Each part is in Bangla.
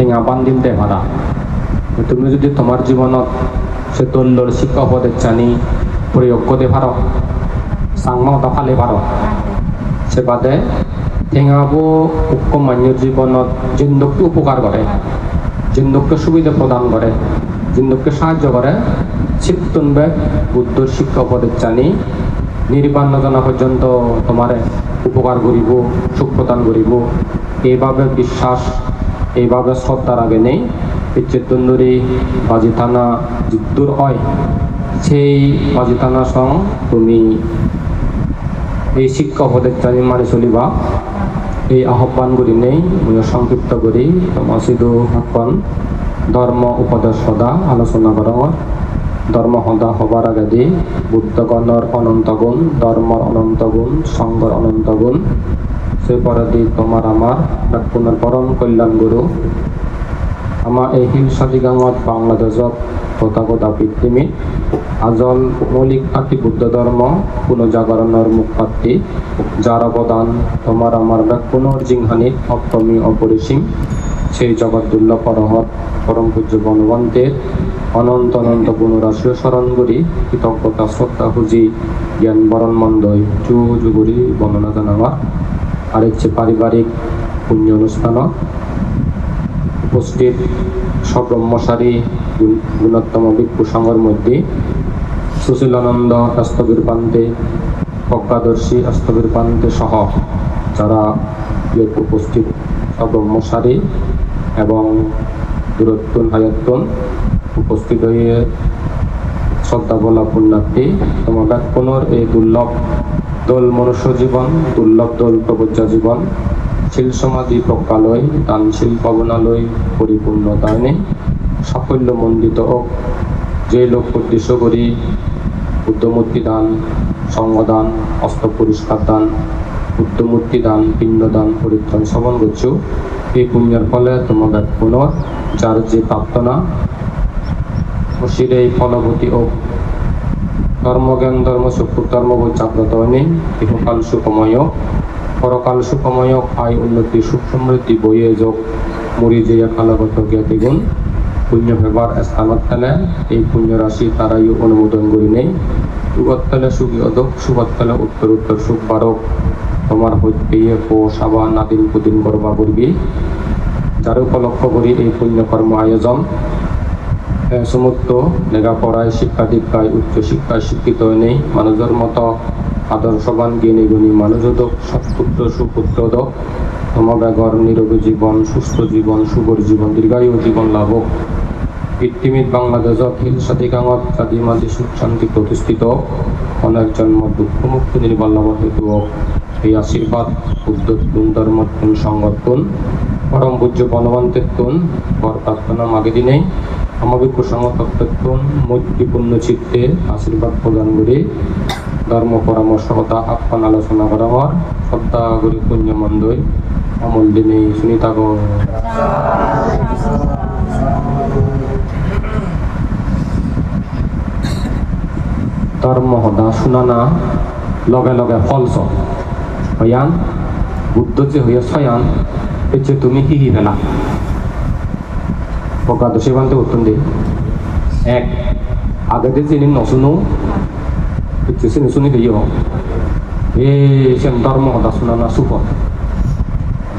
ঠেঙা বান্দিম দে ভাড়া। তুমি যদি তোমার জীবনত সে তল্যর শিক্ষা পদের চানি প্রয়োগ করতে পারো সাংমাওটা ফালে পারো সে বাদে ঠেঙাবো উক্ক মান্যর জীবনত জিন্দককে উপকার করে জিন্দককে সুবিধা প্রদান করে জিন্দককে সাহায্য করে চিত্তন ব্যাগ বুদ্ধর শিক্ষা পদের চানি নির্বাণ জানা পর্যন্ত তোমারে উপকার করিব সুখ প্রদান করিব এইভাবে বিশ্বাস এইভাবে শ্রদ্ধার আগে নেই। পিচ্ছেতন্দুরি বাজি থানা যিদ্দুর হয়, সেই বাজি থানা সং তুমি এই শিক্ষা পদের চানি মানে চলিবা। এই আহ্বান করি নেই মই সংক্ষিপ্ত করি। মসজিদু হাকন ধর্ম উপদেশ সদা, আলোচনা করা ধর্ম সদা হবার আগে দি বুদ্ধগণর অনন্ত গুণ ধর্মর অনন্ত গুণ সংঘর অনন্ত গুণ। সেই পরে তোমার আমার পুনর পরম কল্যাণ গুরু। আমাৰ এই হিলচাদি গাঁৱত বাংলাদেশত তথাগত পৃথিৱীত আজল মৌলিক আতি বুদ্ধ ধৰ্ম পুনজাগৰণৰ মুখপাত্ৰী যাৰ অৱদান তোমাৰ আমাৰ পুনৰ জিংহানিত অপ্তমী অপরিসীম সেই দুর্লভ পরহত পরম পূজ্য বনবন্তের অনন্ত অনন্ত পুনরাশীয় স্মরণ করি কৃতজ্ঞতা শ্রদ্ধা খুঁজি জ্ঞান বরণ মন্দই। জু জুগুরি বর্ণনা জানাবার আরেক যে পারিবারিক পুণ্য অনুষ্ঠানত উপস্থিত সব্রহ্মচারী গুণ- গুণোত্তম ভিক্ষু সংঘের মধ্যে সুশীলানন্দ রাস্তবীর পান্তে প্রজ্ঞাদর্শী রাস্তবীর পান্তে সহ যারা উপস্থিত সব্রহ্মচারী এবং দূরত্বন, হায়াত্তন উপস্থিত হয়ে শ্রদ্ধা বলা পুণ্যার্থী তোমাদের পুনর এই দুর্লভ দোল মনুষ্য জীবন, দুর্লভ দোল প্রবজ্জা জীবন, শিল সমাধি প্রজ্ঞালয় দানশীল পবনালয় পরিপূর্ণতায় নেই সাফল্য মণ্ডিত হোক। যে লোক উদ্দেশ্য করি বুদ্ধমূর্তি দান সঙ্গদান অস্ত্র পুরস্কার দান, বুদ্ধমূর্তি দান পিণ্ডদান পরিত্রাণ শ্রবণ করছ, এই পুণ্যের ফলে তোমাদের পুনর যার যে প্রার্থনা এই ফলবতী ও ধর্মজ্ঞান, ধর্ম সুখ ধর্ম বই জাগ্রত হয়নি ইহকাল সুখময়, পরকাল সুখময়, আয়, উন্নতি, সুখ সমৃদ্ধি, বইয়ে যোগ, মুড়ি যে কালগত জ্ঞাতি গুণ, পুণ্য ভেবার স্থানত তেলে এই পুণ্য রাশি তারাই অনুমোদন করি নেই। যুগত তেলে সুখী অদক সুগত তেলে উত্তর উত্তর সুখ বারক। তোমার হইতে পো, সাবা নাদিন পুদিন করবা করবি যার উপলক্ষ করি এই পুণ্যকর্ম আয়োজন। সমস্ত লেখাপড়ায় উচ্চ শিক্ষায় শিক্ষিত নেই মানুষের মতো আদর্শবান, জ্ঞানী, গুণী মানুষদক সৎপুত্র সুপুত্রদক সমবেগর নিরোগী জীবন, সুস্থ জীবন শুভর জীবন, দীর্ঘায়ু জীবন লাভ পৃথিবীত বাংলাদেশত হিল সাদিগাঙত জাতি মাজি সুখ শান্তি প্রতিষ্ঠিত অনেক জন্ম দুঃখ মুক্তি নির্বাণ লাভ হেতু এই আশীর্বাদ, বুদ্ধ তুন ধর্ম তুন সংগঠন পরম পূজ্য বনবন্তের তুন বর প্রার্থনা মাগে দিনেই তত্ত্বতুন মৈত্রীপূর্ণ চিত্তে, আশীর্বাদ প্রদান করে ধর্ম পরামর্শ কথা আলোচনা করা হওয়ার শ্রদ্ধা করি পুণ্য মন্দই অমল দিনে সুনিতা গো। ধর্ম সদা শুনানা লগে লগে ফলস। হয়ান, বুদ্ধ যে হইয়া ছয়ান এচ্ছে তুমি কি পেলা? প্রকাদশী বানতে উত্তর দে এক আগেতে যিনি নশুনো এচ্ছে সে শুনি দিও। এ সেন ধর্ম সদা শুনানা সুখ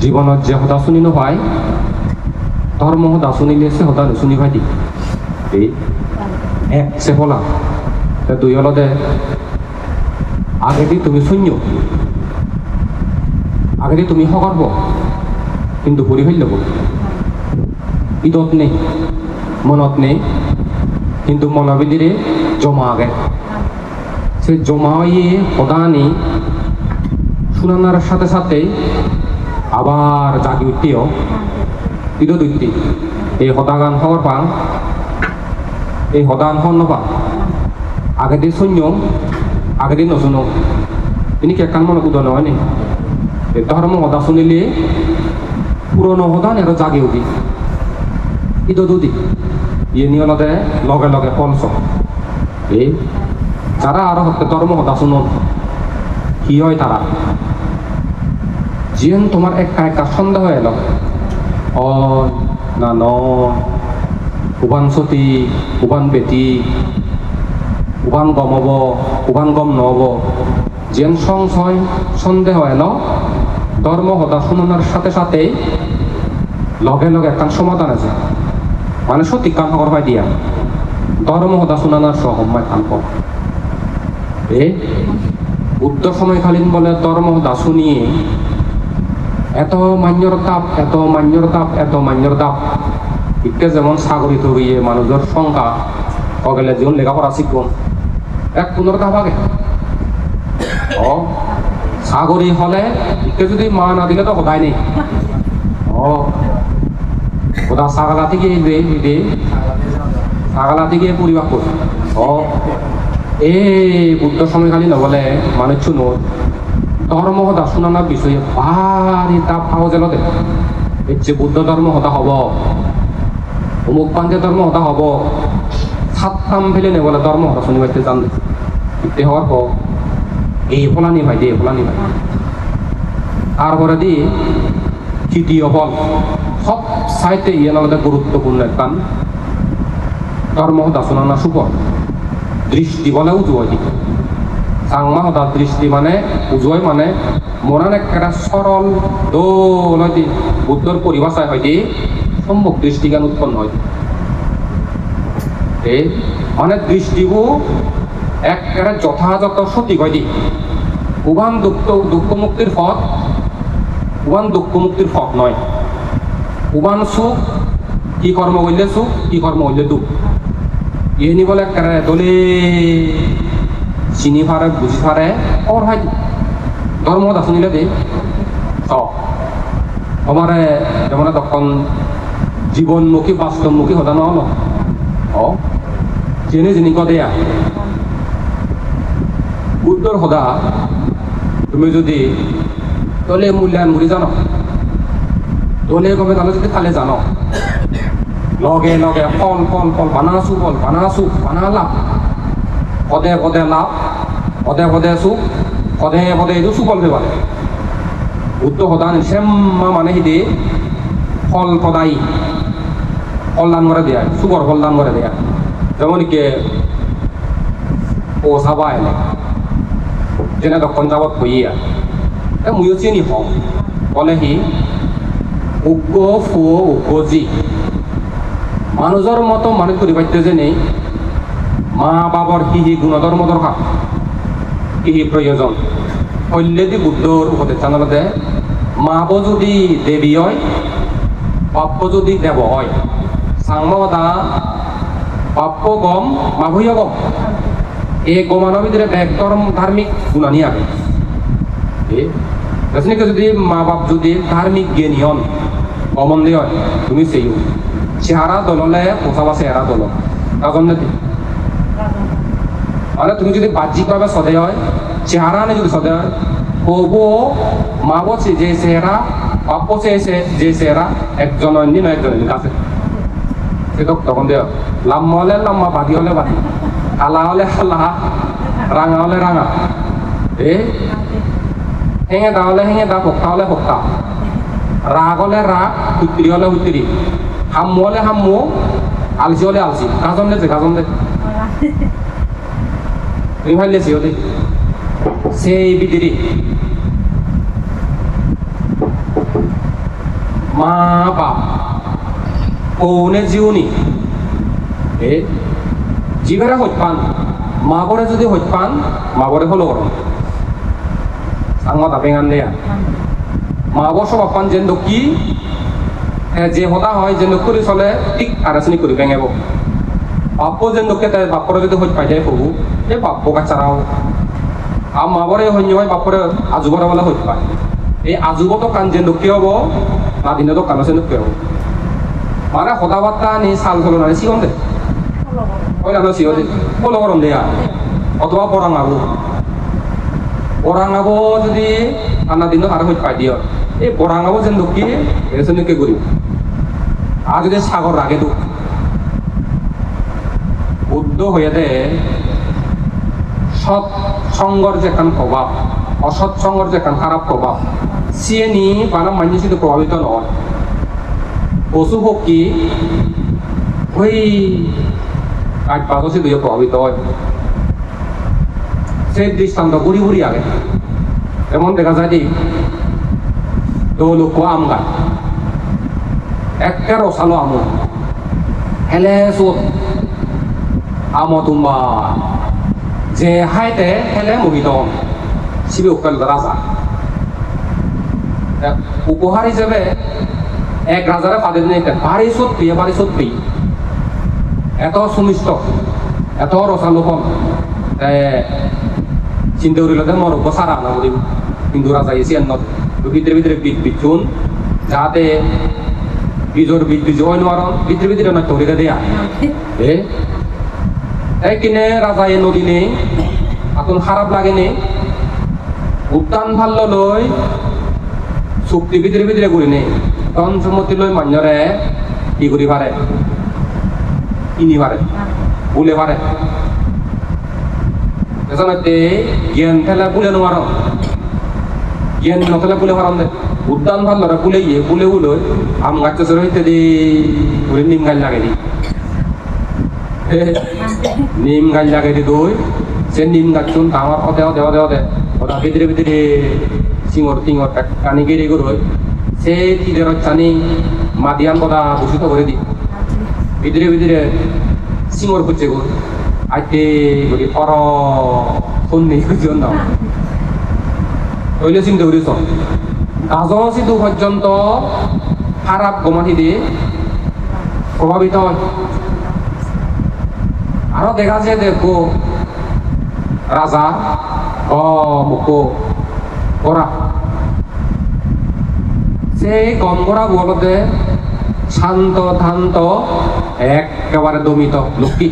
জীৱনত যে সদা শুনি নহয়, ধৰ্ম সদা শুনিলে সে সদা নুশুনি ভাই দি এই এক তা দুই হলদে আগেদি তুমি শূন্য। আগেদি তুমি সগর্ব কিন্তু ভৰি ফেলি ল'ব। ঈদত নেই মনত নেই কিন্তু মনাবিলিরে জমা আগে সে জমা হয়ে সদানি শুনানোর সাথে সাথে আবার জাগি উঠিও। ঈদত উঠি এই সদাগান হওয়ার পাং, এই সদান হন নপাং, আগে দিয়ে শূন্য আগে দিয়ে নশুনো। ইনি কেকান মনে কুদ নহয় নি? ধর্ম সদা শুনিলে পুরনো সদান এর জাগি উঠি। ইয়ে নিয়লতে লগে লগে ফলস এই কি হয় তারা তোমার একা একা সন্দেহ এলো ও না ন, উবান উবান বেটি উবান গম হব, উবান গম নহব। যেন সংশয়, সন্দেহ এলো ধর্ম হতা শুনানোর সাথে সাথে লগে লগে একটা সমাধান আছে। মানে সত্যি খবর পাই দিয়া। ধর্ম হতা শুনানোর সহম্মায় পর এ, বুদ্ধ সময়কালীন বলে ধর্ম হতা শুনিয়ে, এত মান্যর তাপ, এত মান্যর তাপ, এত মান্যর তাপ। ইকে যেমন সাগরিত হইয়ে মানুষের সংখ্যা অগেলে যেমন লেখাপড়া শিখুন এক পুনর তাপ আগে। ও সাগরি হলে ইকে যদি মা না দিলে তো সদায় নেই। ও ওটা সাগালা থেকে দে দে সাগালা থেকে পরিবার কর ও, এ, বুদ্ধ সময়কালীন বলে মানুষ শুনো ধর্ম হতা শুনানোর বিষয়ে বাড়ি তা পাওয়া গেল দে যে বুদ্ধ ধর্ম হতা হব, অমুক পাঞ্জে ধর্ম হতা হব সাতটাম ফেলে নে বলে ধর্ম হতা শুনি পাইতে জান ইতে হওয়ার পর এই ফলানি ভাই, দে ফলানি ভাই। তারপরে দি, তৃতীয় ফল। সাইতে ইয়ে আমাদের গুরুত্বপূর্ণ একটা ধর্ম হতা শুনানো সুফল দৃষ্টি বলে উজুয় দিকে সাংমা হতা দৃষ্টি মানে উজুয় মানে মরান একটা সরল, দোল হয়তি বুদ্ধর পরিভাষায় হয়তি সম্মুখ দৃষ্টিজ্ঞান উৎপন্ন হয় মানে দৃষ্টিবু একেবারে যথাযথ সঠিক হয় দি উভান দুঃখ দুঃখ মুক্তির পথ উভান দুঃখ মুক্তির পথ নয়। উভান সুখ কি কর্ম করলে সুখ কি কর্ম করলে দুঃখ ইহনি বলে দলে চিনি পারে বুঝি পারে ওর হয় ধর্ম শুনিলে দে আমারে যেমন তখন জীবনমুখী বাস্তবমুখী হতা নহল অ জেনে জিনিক দেয়া। বুদ্ধর সদা, তুমি যদি তলে মূল্যায়ন কৰি জানো। তলে গমে তাহলে যদি খালে জানো। লগে লগে, ফল ফল ফল বানাছো ফল বানাছো বানা লাভ পদে পদে লাভ, পদে পদে সুখ পদে পদে এইটো সুফল পেবালে বুদ্ধ সদান শ্যামা মানে সিদি ফল পদাই ফল দান করে দেয়া সুখর ফল দান করে দেয়া। যেমন কি ও চাবা এনে যেনে দক্ষণ যাবত বহিয়া এ ময়ো চিনি হওঁ। ক'লে সি উগ্ৰ ফু উগ্ৰজি মানুহৰ মতো মানুহ কৰি পাইতে যেনে মা বাবৰ সিহি গুণধৰ্ম দৰকাৰ। সিহি প্ৰয়োজন। শল্যদি বুদ্ধৰ উপদেশ জানালতে মাব যদি দেৱী হয় পাপ্প যদি দেৱ হয় চাংমদা পাপ্প গম মাভূয় গম। এই গমানৰ একদম ধার্মিক গুণানি রাজনীকে যদি মা বাপ যদি ধার্মিক জ্ঞানী হন অমন্দে হয় তুমি সেই চেহারা দললে পোষাবা চেহারা দল কাজন নাকি? মানে তুমি যদি বাহ্যিকভাবে সদে হয় চেহারা নে যদি সদে হয় হব মা বলছে যে চেহারা বাপ বলছে যে চেহারা একজন অন্য না একজন অন্য আছে। সেটা তখন দেয় লাম্মা হলে লাম্মা বাদি হলে বাদি কালা হলে কালা রাঙা হলে রাঙা এ? হেঙে দা হলে হেঙে দা ভক্তা হলে ভক্তা রাগ হলে রাগ হুত্রি হলে হুত্রি হাম্মু হলে হাম্মু আলসি হলে আলসি গাজন দে। গাজন হলে সেই বিদিরি মা বাপ, কৌনে জিউনি এ জিভেৰে সৈত পান মাবৰে যদি সৈত পান মাবৰে ফলো কৰম আঙত আপেঙান দেয়া। মাবর সব পান যেন কি? যে হতা হয় যে করে চলে, ঠিক আরাসনি করে ভেঙেব বাপ্য যে লোকে তাই বাপরে যদি হইত পাই যায় প্রভু এই বাপ্য কাচারাও আর মাবরে হইনি হয় বাপরে আজুবরা বলে হইত পায়। এই আজুব তো কান যে লোকে হব? না দিনে তো কান আছে লোকে হব? মানে সদা বার্তা নি চাল চলনা সিগন দে। ওই না সিগন ফলো করম দেয়া অথবা পরাঙাবো পরাঙাবো যদি ঠান্ডা দিন আর হইত পাই দিও এই পরাঙাবো যেন লোকে এসে কে করিব আর যদি সাগর রাগে তো বুদ্ধ হয়ে দে, সৎ সঙ্গর যে কান প্রভাব, অসৎ সঙ্গর যে কান খারাপ প্রভাব, সিয়ে নি বানা মান্য শুধু প্রভাবিত নয়। পশু পক্ষী ওই কাঠ পাশে দিয়ে প্রভাবিত হয়। সেই দৃষ্টান্ত ঘুরি ঘুরি আগে। এমন দেখা যায় যে দৌলক্ষ আম গাছ একে রসালো আমো। হেলে সুত আমো তুম্বা। যে হাইতে হেলে মোহিত শিবি উকাল রাজা উপহার হিসেবে এক রাজারে পাদের নিতেন ভারী সত্যি ভারী সত্যি এত সুমিষ্ট এত রসালো চিন্তা করিলে তো মরব্ব সারা না হিন্দু রাজা এসে ভিতরে ভিতরে বীজ বিচুন যাতে বীজর বীজ বীজ অন্য আর ভিতরে ভিতরে নষ্ট করে দেয়া। এই কিনে রাজা, এ নদী নেই এখন খারাপ লাগে নেই উদ্যান ভালো লই, চুক্তি ভিতরে ভিতরে করি নেই তখন সম্মতি লৈ মান্যরে কি করি পারে? কিনি পারে? বুলে পারে? এজনতে জ্ঞান ফেলা বুলে নোয়ার নথেলা বুলে পারাম দে। উদ্যান ভালো লরা বুলে ইয়ে বুলে উলো আম গাছ চর হইতে দি করে নিম গাছ লাগে দি। নিম গাছ লাগে দি দই, সে নিম গাছ চুন আমার হতে হতে হতে হতে ওটা ভিতরে ভিতরে সিঙর টিঙর কানি গেড়ে গরু সে তিদের চানি মাদিয়ান কথা দূষিত করে দি। ভিতরে ভিতরে সিঙর খুঁজছে গো। আইতে করি পর ফোন নেই জন্য তৈলে চিন্তা করিস গাজ সিধু পর্যন্ত খারাপ গমাটি দিয়ে। প্রভাবিত হয়। আরও দেখা যায় দেখো রাজা অ করা সেই কম করা বলতে শান্ত শান্ত একেবারে দমিত লক্ষ্মী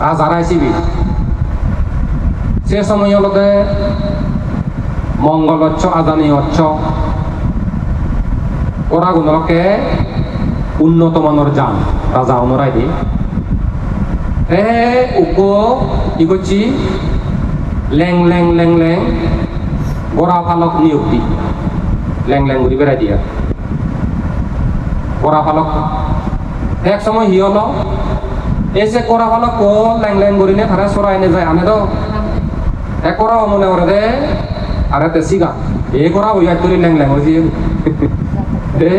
রাজার আইসিবি সে সময় হলতে মঙ্গল হচ্ছ আদানি হচ্ছ ওরা গুণকে উন্নত মানের যান রাজা অনুরাই দি। এ উপ কি করছি লেং লেং লেং লেং বড়া ফালক নিয়োগ দি। লেং লেং ঘুরি বেড়াই দিয়া। বড়া ফালক। এক সময় হি হলো এসে করা ভালো কো ল্যাং ল্যাং করি নে তারা সরাই নে যায় আনে তো এ করা মনে করে দে। আরে তে সিগা। এ করা এক করে ল্যাং ল্যাং হইছি দে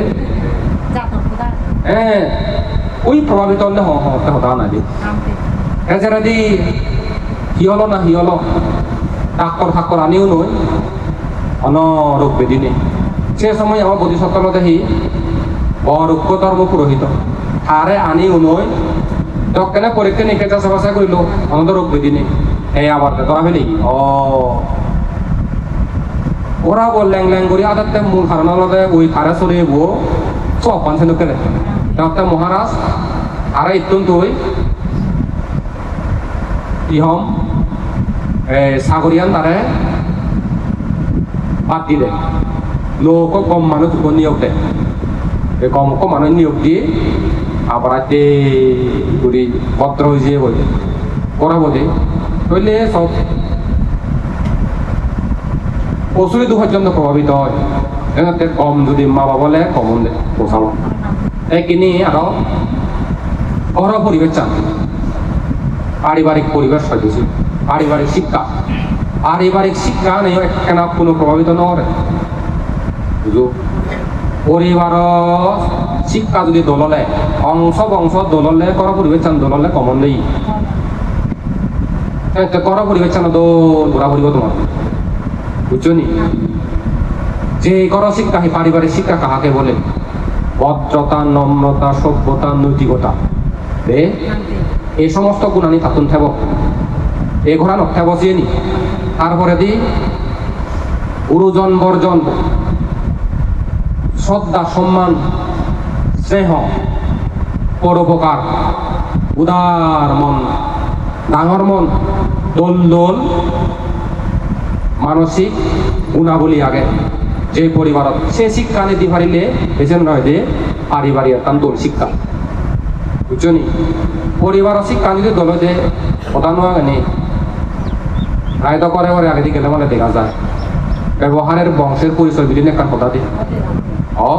এ ওই প্রভাবিত হলে হ হ, তে হতা না দি এছাড়া দি হি হলো না হি হলো? ডাক্তর ঠাক্তর আনিও নই অন রোগ বেদি নেই সে সময় আমার বোধিসত্ত্ব দেখি অরুক্ষ ধর্ম পুরোহিত হারে আনিও নই ডক্টরে পরীক্ষা নিরীক্ষা চাষা বাসা করিল আমাদের রোগ বেদি নেই এই আবার ধরা ফেলি ও ওরা বল ল্যাং ল্যাং করি আদাতে মূল হলো ওই খারে সরিয়ে বো সব পানছে নকেলে ডক্টর মহারাজ, আর ইতুন তুই। ইহম সাগরিয়ান তারে বাদ দিলে। লোক কম মানুষ নিয়োগ দেয় কম কম মানুষ নিয়োগ দিয়ে আবার আজকে করি পত্র হয়েছে বলে। করাবো দে হইলে সব পশুরে দুঃখের জন্য প্রভাবিত হয়। কম যদি মা বাবা বলে, কম পোষাবো এইখিনি আরও ঘর পরিবেশ চান। পারিবারিক পরিবেশ সদস্য পারিবারিক শিক্ষা। পারিবারিক শিক্ষা নেই কেন কোনো প্রভাবিত নয়। বুঝো? পরিবার শিক্ষা যদি দললে, অংশ বংশ দললে কর পরিবেশ চান, দললে কমন নেই কর পরিবেশ চান ঘোরা পড়ব তোমার বুঝছ নি যে কর শিক্ষা সেই পারিবারিক শিক্ষা কাহাকে বলে? ভদ্রতা, নম্রতা, সভ্যতা, নৈতিকতা। দে এই সমস্ত গুণানি থাকুন থাকব এই ঘোড়া নথা বসিয়ে নি তারপরে দি, গুরুজন বর্জন, শ্রদ্ধা, সম্মান, স্নেহ, পরোপকার, উদার মন, ডাঙর মন, দোল দোল মানসিক গুণাবলী আগে। যে পরিবারত সে শিক্ষা নিতে পারিলে এজেন নয় যে পারিবারিক একটা দোল শিক্ষা। বুঝছ নি? পরিবার শিক্ষা যদি দল যে কথা নোয়া নেই রায়ত করে করে আগে গেলে মানে দেখা যায়। ব্যবহারের বংশের পরিচয় বিভিন্ন একটা কথা দিয়ে অ?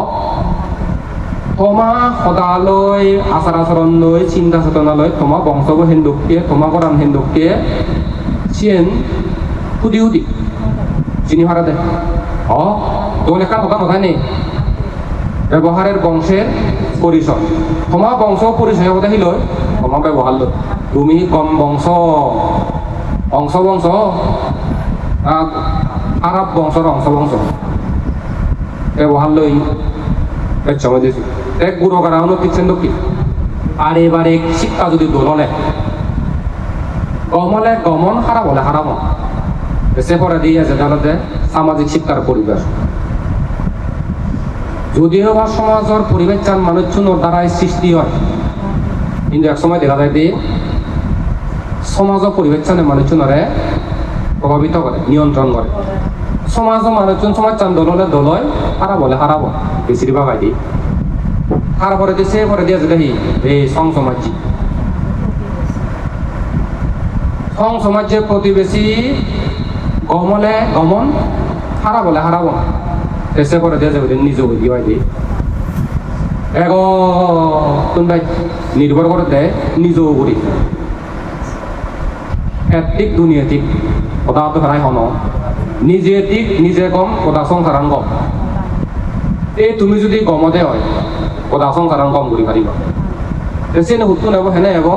তোমা সদালৈ আচাৰ আচৰণ লৈ চিন্তা চেতনা লৈ তোমা বংশব হিন্দুকে তোমা কৰাণ হিন্দুকে চিয়েন সুধি সুধি চিনি দে অ একটা কথা কথা নেই। ব্যবহারের বংশের পরিচয় তোমা বংশ পরিচয় কথা হিল তোমা ব্যবহার লো তুমি কম বংশ। অংশ বংশ। আরব বংশর অংশ বংশ। ব্যবহার লই সময় দিয়েছি এক আর এবারে শিক্ষা যদি দোললে, গমলে গমন হারাব হলে হারাম সে পরে দিয়ে আছে তাহলে সামাজিক শিক্ষার পরিবেশ। যদিও বা সমাজের পরিবেশ চান মানুষজনের দ্বারাই সৃষ্টি হয়। কিন্তু এক সময় দেখা যায় যে সমাজের পরিবেশ চানে মানুষজনরে প্রভাবিত করে, নিয়ন্ত্রণ করে। সমাজও মানুষজন সমাজ চান দললে দলয় হারা বলে হারাব বেশিরভাগ আইডি তারপরে সে পরে দিয়ে দেখি এই সং সমাজি সং সমাজের প্রতিবেশী গমলে গমন হারা বলে হারাব এসে পরে দিয়ে যাবে নিজ হয় দি এগ কোনবাই নির্ভর করে দেয় নিজ করি এতিক দুনিয়াতিক কথা তো হারাই হন। নিজে ঠিক নিজে কম কথা সংসারান কম এই তুমি যদি গমতে হয় কথা সংসারান কম কৰি পাৰিবা এসে নে হুতু নেব, হেনে হব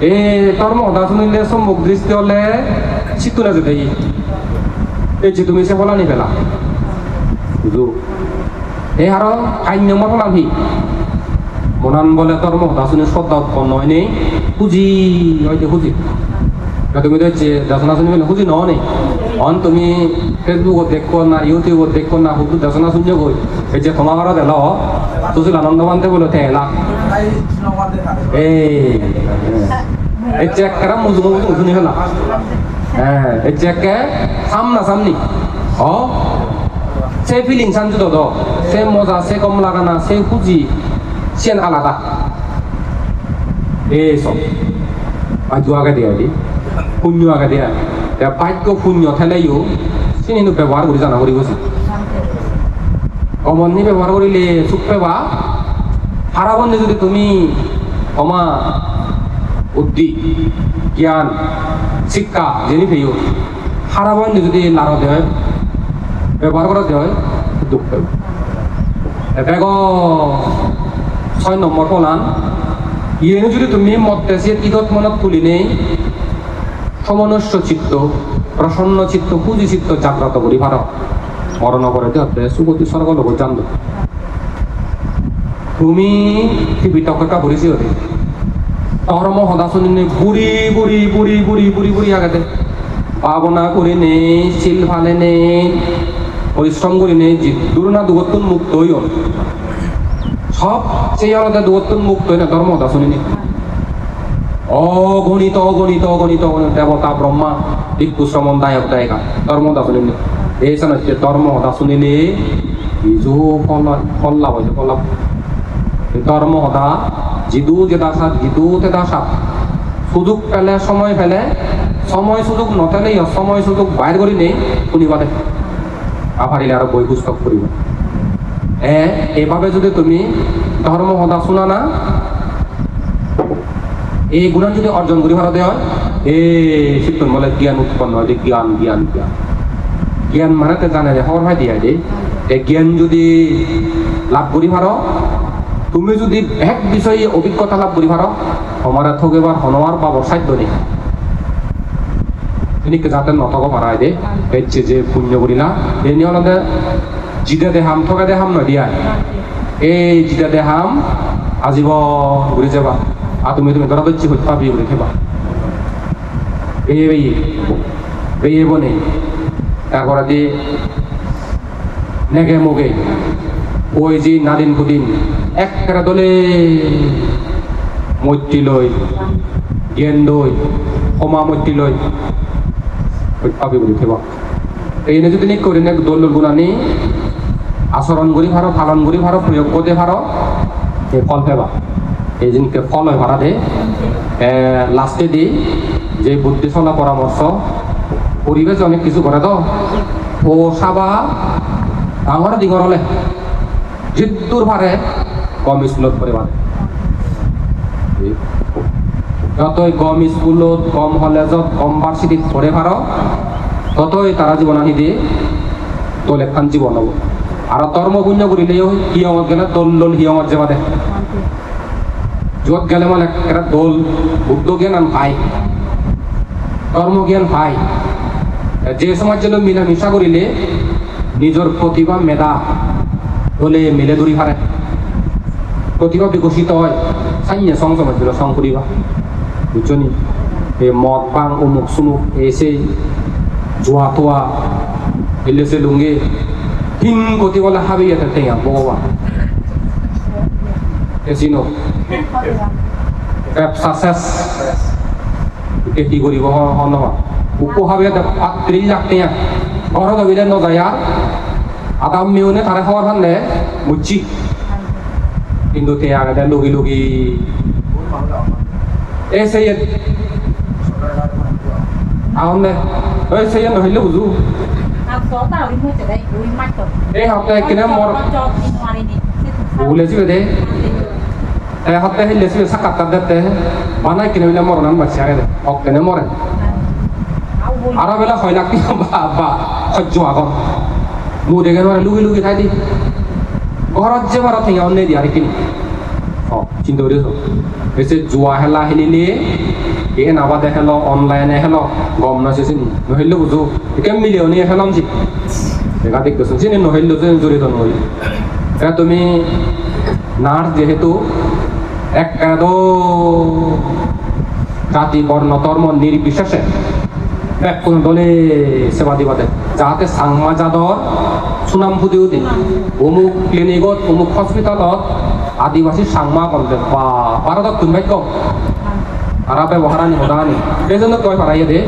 এ তোর মদা শুনিলে সম্মুখ দৃষ্টি হলে না যেতে এই যে তুমি সে বলা নি। পেলা বুঝু এই আর আইন নম্বর বলাম হি মনান বলে তোর মদা শ্রদ্ধা উৎপন্ন হয় নেই খুঁজি হয়তো খুঁজি। তুমি তো হচ্ছে দেশনা শুনি বলে খুঁজি নয় নেই অন তুমি ফেসবুকত দেখো না ইউটিউবত দেখো না হুতু দেশনা শুনিও গই এই যে তোমার ঘৰত এল তুজিল আনন্দ মানতে বলে থেলা এই। এই চেক করা মুজু মুজু মুজু নি হলা এই চেককে সামনা সামনি। 어 সে ফিলিং সানজুদ দ। সে মজা সে কম লাগানা সে খুঁজি সেন আলাদা। এই সব আজু আগে দিয়া দি শূন্য আগে দিয়া। বাক্য শূন্য থেলাইও চিনিনো ব্যৱহাৰ কৰি জানা, কৰি গৈছে অমনি ব্যৱহাৰ কৰিলে চুক পেবা। হারাবন্ধে যদি তুমি ক্ষমা বুদ্ধি, জ্ঞান শিক্ষা জেনে ফেইও হারাবন্ধে যদি লার দেয় ব্যবহার করা দেয় দুঃখ পেব এবেগ ছয় নম্বর পলান ইয়েনে যদি তুমি মতেছে ইদত মনত তুলি নেই সমনস্য চিত্ত প্রসন্ন চিত্ত, পুঁজি চিত্ত জাগ্রত করি ভারত মরণ করে দেহতে সুগতি স্বর্গ লোক জানতো তুমি পৃথিৱীত অপেক্ষা কৰিছে হতে ধৰ্ম সদাচনী বুঢ়ী বুঢ়ী বুঢ়ী বুঢ়ী বুঢ়ী বুঢ়ী আগাতে। পাবনা করে নেই শিল ফালে নেই পরিশ্রম করে নেই দুর্না দুগত্তন মুক্ত হইও। সব সেই আলাদা দুগত্তন মুক্ত হয় না ধর্ম নেই অগণিত অগণিত অগণিত অগণিত দেবতা, ব্রহ্মা দিকু শ্রমণ দায়ক, দায়িকা, ধর্ম দাসনী এই সান হচ্ছে ধর্ম দাসনী ইজু ফল ফল লাভ হয়েছে ফল লাভ। ধর্ম সদা যিদু যেদা সাত জিদু তেদা সাত। সুযোগ পেলে, সময় পেলে, সময় সুযোগ নথেলেই সময় সুযোগ বাইর কৰি নেই শুনিবা দে আপাৰিলে আৰু বই পুস্তক পঢ়িব এ এইভাবে যদি তুমি ধর্ম সদা শুনা না, এই গুণান যদি অর্জন করি ভারতে হয় এই শিক্ষণ বলে জ্ঞান উৎপন্ন হয় যে জ্ঞান জ্ঞান জ্ঞান। জ্ঞান মানে জানে যে হয় দিয়া এই জ্ঞান যদি লাভ করি ভার তুমি যদি এক বিষয়ে অভিজ্ঞতা লাভ করি ভার আমার ঠকেবার হনবার পাবর সাধ্য নেই এনেকে যাতে নথক পারা দে যে পুণ্য করিলা এই নিয়মতে জিদা দেহাম ঠকা দেহাম নয় দিয়া। এই জিদা দেহাম, আজীব ঘুরে যাবা। আর তুমি তুমি ধরা দিচ্ছি হইতে পাবি বলে খেবা বেয়ে বেয়ে বেয়ে বনে তারপরে দিয়ে নেগে মোগে। ওই যে নাদিন ফুদিন একটা দলে মৈত্রী লই জ্ঞান লই ক্ষমা মৈত্রী হইতে পাবি বলে খেবা। এই যদি করি নে দল গুণানি আচরণ করি ভারো, পালন করি ভারো, প্রয়োগ করতে ভারো, এই ফল পেবা। এই জিনিসকে ফল হয় ভাড়া দে। লাস্টে দি, যে বুদ্ধি চলা পরামর্শ, পরিবেশ অনেক কিছু করে তো ও সাবা, ডাঙর দিগর হলে। জিদ্দুর ভারে গম স্কুলত পড়ে বাদে যতই গম স্কুলত গম কলেজত গম ভাৰ্চিটিত পঢ়ে ভাৰ ততই তাৰা জীৱন আহি দিয়ে তোল এখন জীৱন হ'ব। আৰু কৰ্ম শূন্য কৰিলেও হিয়ঙত গেলে দল দল হিয়ঙত যাবা দে য'ত গেলে মানে এটা দল, বুদ্ধ জ্ঞান পায় কর্মজ্ঞান পায় যে সমাজ যেন মিলামিশা করিলে নিজের প্রতিভা মেধা দলে মিলে ধরি পারে প্রতিভা বিকশিত হয় সাইনে সং সমাজগুলো সং করিবা বুঝছ নি এই মদ পাং অমুক সুমুক এসে জোয়া তোয়া এলেছে লুঙ্গে হিং গতি বলে হাবি এটা টেঙা ভগবান এসিনো ব্যবসা শেষ খেতি কৰিব নহয় উপহাবে ত্ৰিশ লাখ টেঙা ঘৰত অবিলে নযায় আর আদাম মিউনে তাৰে খাবার ফান্দে বুঝছি কিন্তু তে আগে লগি লগি এ সেই আহন দে ঐ সেই নহলে Buju Học số tàu đi mua từ đây, ui mắt rồi. এই সপ্তাহে কিনে মর Con cho đi ngoài đi nè. Thế thì sao? ওলাইছিল দে এই সপ্তাহে লেছিল চাকাত তাত দে বানাই কিনে বোলে মরণ বাচ্চা দে অক মরে Áo আৰু বেলা হয় বা বা সহ্য আগত দেখে নোৱাৰে লুকি লুকি খাই দি ঘৰত যে বাৰ ঠেঙা অন্যায় দিয়া কিনি অঁ, চিন্তা কৰি বেছি জোৱা খেলা খেলিলে এ নাবাদে খেল অনলাইনে খেল গম নাচিছে নি? নহৰিলে বুজো। একে মিলিয়নি খেলাম চি দেখা দেখছোন চিনি নহৰিলো যে জড়িত নহৰি এতিয়া তুমি নাৰ্ছ যিহেতু, এক জাতি বর্ণ ধর্ম নির্বিশেষে কোন দলে সেবা দিবা দে যাতে সাংমা যাদর সুনাম ফুদিও দিন অমুক ক্লিনিকত, অমুক হস্পিটালত আদিবাসী সাংমা করলে বা ভারতত তুমি কম আর ব্যবহার আনি হদা আনি এই কয় পারাইয়ে দে।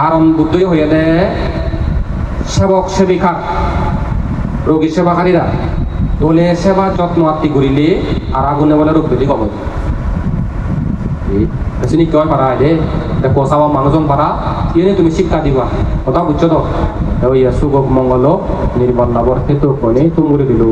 হারম বুদ্ধই হয়ে দে। সেবক সেবিকা রোগী সেবাকারীরা দলে সেবা যত্ন আত্মি করিলে আর আগুনে বলে রোগ ব্যাধি কমে কিয় দে। পচাব মানুহজন পারা ইয়ে তুমি শিক্ষা দিবা। কথা বুঝছ তো? এই শুভ মঙ্গল নির্মল নবর হেতু কোণে তুমুরি দিলো।